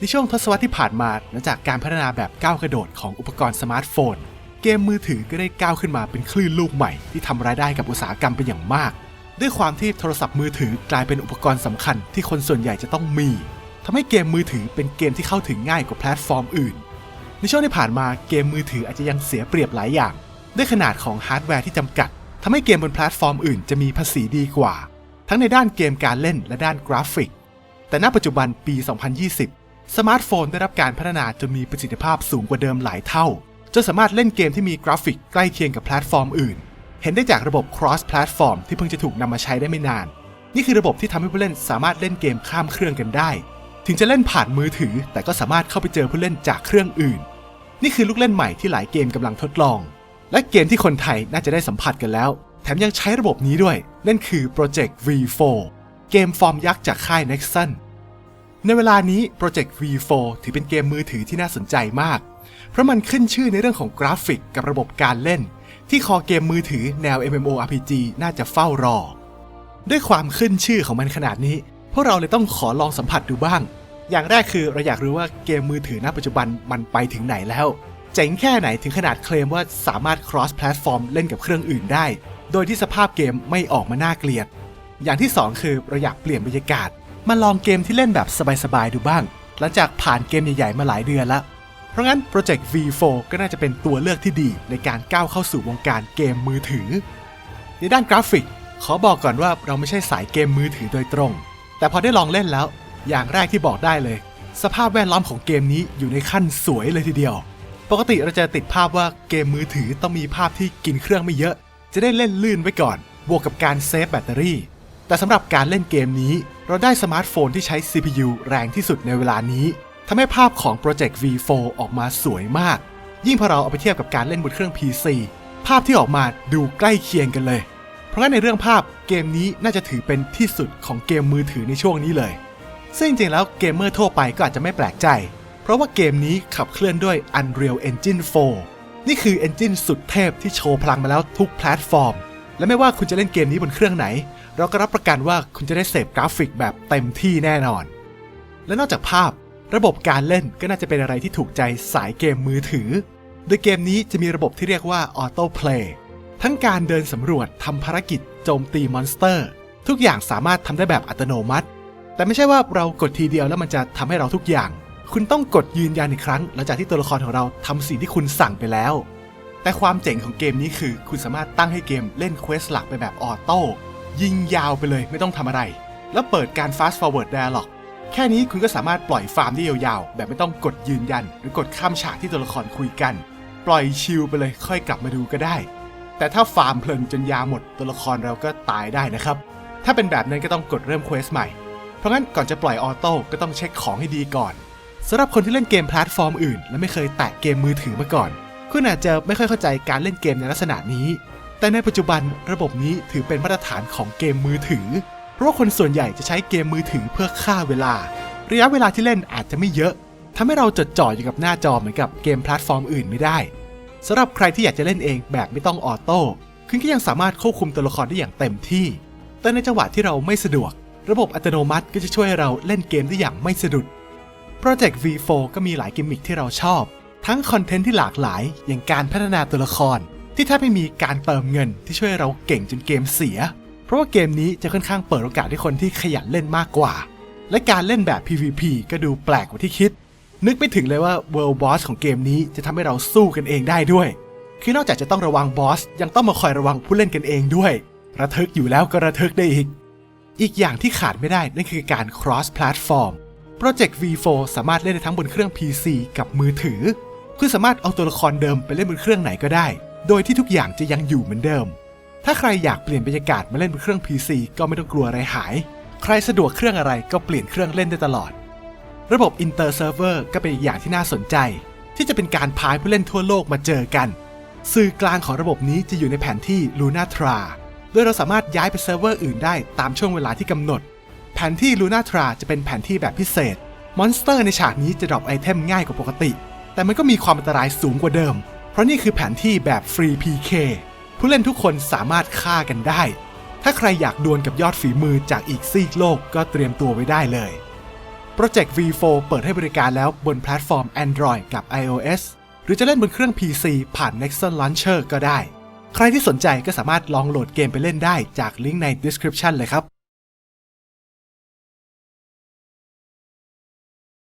ในช่วงทศวรรษที่ผ่านมาหลังจากการพัฒนาแบบก้าวกระโดดของอุปกรณ์สมาร์ทโฟน เกมมือถือก็ได้ก้าวขึ้นมาเป็นคลื่นลูกใหม่ที่ทำรายได้กับอุตสาหกรรมเป็นอย่างมาก ด้วยความที่โทรศัพท์มือถือกลายเป็นอุปกรณ์สำคัญที่คนส่วนใหญ่จะต้องมีทำให้เกมมือถือเป็นเกมที่เข้าถึงง่ายกว่าแพลตฟอร์มอื่น ในช่วงที่ผ่านมาเกมมือถืออาจจะยังเสียเปรียบหลายอย่าง ด้วยขนาดของฮาร์ดแวร์ที่จำกัดทำให้เกมบนแพลตฟอร์มอื่นจะมีภาษีดีกว่า ทั้งในด้านเกมการเล่นและด้านกราฟิก แต่ณปัจจุบันปี 2020 สมาร์ทโฟนได้รับการพัฒนาจนมีประสิทธิภาพสูงกว่าเดิมหลายเท่า จนสามารถเล่นเกมที่มีกราฟิกใกล้เคียงกับแพลตฟอร์มอื่น เห็นได้จากระบบ cross platform ที่เพิ่งจะถูกนำมาใช้ได้ไม่นาน นี่คือระบบที่ทำให้ผู้เล่นสามารถเล่นเกมข้ามเครื่องกันได้ ถึงจะเล่นผ่านมือถือ แต่ก็สามารถเข้าไปเจอผู้เล่นจากเครื่องอื่น นี่คือลูกเล่นใหม่ที่หลายเกมกำลังทดลอง และเกมที่คนไทยน่าจะได้สัมผัสกันแล้ว แถมยังใช้ระบบนี้ด้วย นั่นคือ Project V4 เกมฟอร์มยักษ์จากค่าย Nexon ในเวลานี้ Project V4 ถือเป็นเกมมือถือที่น่าสนใจมาก เพราะมันขึ้นชื่อในเรื่องของกราฟิกกับระบบการเล่น ที่คอเกมมือถือแนว MMORPG น่าจะเฝ้ารอ ด้วยความขึ้นชื่อของมันขนาดนี้ พวกเราเลยต้องขอลองสัมผัสดูบ้าง อย่างแรกคือเราอยากรู้ว่าเกมมือถือณปัจจุบันมันไปถึงไหนแล้ว เจ๋งแค่ไหนถึงขนาดเคลมว่าสามารถ cross platform เล่นกับเครื่องอื่นได้ โดยที่สภาพเกมไม่ออกมาน่าเกลียด อย่างที่ 2 คือเราอยากเปลี่ยนบรรยากาศ มาลองเกมที่เล่นแบบสบายๆดูบ้าง หลังจากผ่านเกมใหญ่ๆมาหลายเดือนแล้วเพราะงั้น Project V4 ก็น่าจะเป็นตัวเลือกที่ดีในการก้าวเข้าสู่วงการเกมมือถือ ในด้านกราฟิก ขอบอกก่อนว่าเราไม่ใช่สายเกมมือถือโดยตรง แต่พอได้ลองเล่นแล้ว อย่างแรกที่บอกได้เลย สภาพแวดล้อมของเกมนี้อยู่ในขั้นสวยเลยทีเดียว ปกติเราจะติดภาพว่าเกมมือถือต้องมีภาพที่กินเครื่องไม่เยอะ จะได้เล่นลื่นไว้ก่อน บวกกับการเซฟแบตเตอรี่ แต่สำหรับการเล่นเกมนี้ เราได้สมาร์ทโฟนที่ใช้ CPU แรงที่สุดในเวลานี้ทำให้ภาพของ Project V4 ออกมาสวยมาก ยิ่งพอเราเอาไปเทียบกับการเล่นบนเครื่อง PC ภาพที่ออกมาดูใกล้เคียงกันเลย เพราะงั้นในเรื่องภาพเกมนี้น่าจะถือเป็นที่สุดของเกมมือถือในช่วงนี้เลย ซึ่งจริงๆแล้วเกมเมอร์ทั่วไปก็อาจจะไม่แปลกใจ เพราะว่าเกมนี้ขับเคลื่อนด้วย Unreal Engine 4 นี่คือ Engine สุดเทพที่โชว์พลังมาแล้วทุกแพลตฟอร์ม และไม่ว่าคุณจะเล่นเกมนี้บนเครื่องไหน เราก็รับประกันว่าคุณจะได้เสพกราฟิกแบบเต็มที่แน่นอน และนอกจากภาพ ระบบการเล่นก็น่าจะเป็นอะไรที่ถูกใจสายเกมมือถือ โดยเกมนี้จะมีระบบที่เรียกว่า Auto Play ทั้งการเดินสำรวจทำภารกิจโจมตีมอนสเตอร์ ทุกอย่างสามารถทำได้แบบอัตโนมัติ แต่ไม่ใช่ว่าเรากดทีเดียวแล้วมันจะทำให้เราทุกอย่าง คุณต้องกดยืนยันอีกครั้ง หลังจากที่ตัวละครของเราทำสิ่งที่คุณสั่งไปแล้ว แต่ความเจ๋งของเกมนี้คือ คุณสามารถตั้งให้เกมเล่นเควสหลักไปแบบออโต้ ยิงยาวไปเลยไม่ต้องทำอะไร แล้วเปิดการ fast forward dialog แค่นี้คุณก็สามารถปล่อยฟาร์มได้ยาวๆ แบบไม่ต้องกดยืนยัน หรือกดข้ามฉากที่ตัวละครคุยกัน ปล่อยชิลไปเลยค่อยกลับมาดูก็ได้ แต่ถ้าฟาร์มเพลินจนยาหมดตัวละครเราก็ตายได้นะครับ ถ้าเป็นแบบนั้นก็ต้องกดเริ่มเควสใหม่ เพราะงั้นก่อนจะปล่อยออโต้ก็ต้องเช็คของให้ดีก่อนสำหรับคนที่เล่นเกมแพลตฟอร์มอื่น และไม่เคยแตะเกมมือถือมาก่อน คุณอาจจะไม่ค่อยเข้าใจการเล่นเกมในลักษณะนี้ แต่ในปัจจุบันระบบนี้ถือเป็นมาตรฐานของเกมมือถือ เพราะว่าคนส่วนใหญ่จะใช้เกมมือถือเพื่อฆ่าเวลา ระยะเวลาที่เล่นอาจจะไม่เยอะทำให้เราจดจ่ออยู่กับหน้าจอเหมือนกับเกมแพลตฟอร์มอื่นไม่ได้สำหรับใครที่อยากจะเล่นเองแบบไม่ต้องออโต้คุณก็ยังสามารถควบคุมตัวละครได้อย่างเต็มที่ แต่ในจังหวะที่เราไม่สะดวก ระบบอัตโนมัติก็จะช่วยเราเล่นเกมได้อย่างไม่สะดุด Project V4 ก็มีหลายกิมมิคที่เราชอบ ทั้งคอนเทนต์ที่หลากหลาย อย่างการพัฒนาตัวละคร ที่แทบไม่มีการเติมเงินที่ช่วยเราเก่งจนเกมเสีย เพราะว่าเกมนี้จะค่อนข้างเปิดโอกาสให้คนที่ขยันเล่นมากกว่า และการเล่นแบบ PVP ก็ดูแปลกกว่าที่คิด นึกไม่ถึงเลยว่า World Boss ของเกมนี้จะทำให้เราสู้กันเองได้ด้วย คือนอกจากจะต้องระวังบอสยังต้องมาคอยระวังผู้เล่นกันเองด้วย ระทึกอยู่แล้วก็ระทึกได้อีก อีกอย่างที่ขาดไม่ได้นั่นคือการ cross platform Project V4 สามารถเล่นได้ทั้งบนเครื่อง PC กับมือถือ คุณสามารถเอาตัวละครเดิมไปเล่นบนเครื่องไหนก็ได้ โดยที่ทุกอย่างจะยังอยู่เหมือนเดิม ถ้าใครอยากเปลี่ยนบรรยากาศมาเล่นบนเครื่อง PC ก็ไม่ต้องกลัวอะไรหาย ใครสะดวกเครื่องอะไรก็เปลี่ยนเครื่องเล่นได้ตลอด ระบบ Inter Server ก็เป็นอีกอย่างที่น่าสนใจ ที่จะเป็นการพายผู้เล่นทั่วโลกมาเจอกัน สื่อกลางของระบบนี้จะอยู่ในแผนที่ Luna Tra โดยเราสามารถย้ายไปเซิร์ฟเวอร์อื่นได้ตามช่วงเวลาที่กำหนด แผนที่ Luna Tra จะเป็นแผนที่แบบพิเศษ มอนสเตอร์ในฉากนี้จะดรอปไอเทมง่ายกว่าปกติ แต่มันก็มีความอันตรายสูงกว่าเดิม ราะนี่คือแผนที่แบบฟรี PK ผู้เล่นทุกคนสามารถฆ่ากันได้ ถ้าใครอยากดวลกับยอดฝีมือจากอีกซีกโลกก็เตรียมตัวไว้ได้เลย Project V4 เปิดให้บริการแล้วบนแพลตฟอร์ม Android กับ iOS หรือจะเล่นบนเครื่อง PC ผ่าน Nexon Launcher ก็ได้ ใครที่สนใจก็สามารถลองโหลดเกมไปเล่นได้จากลิงก์ใน description เลยครับ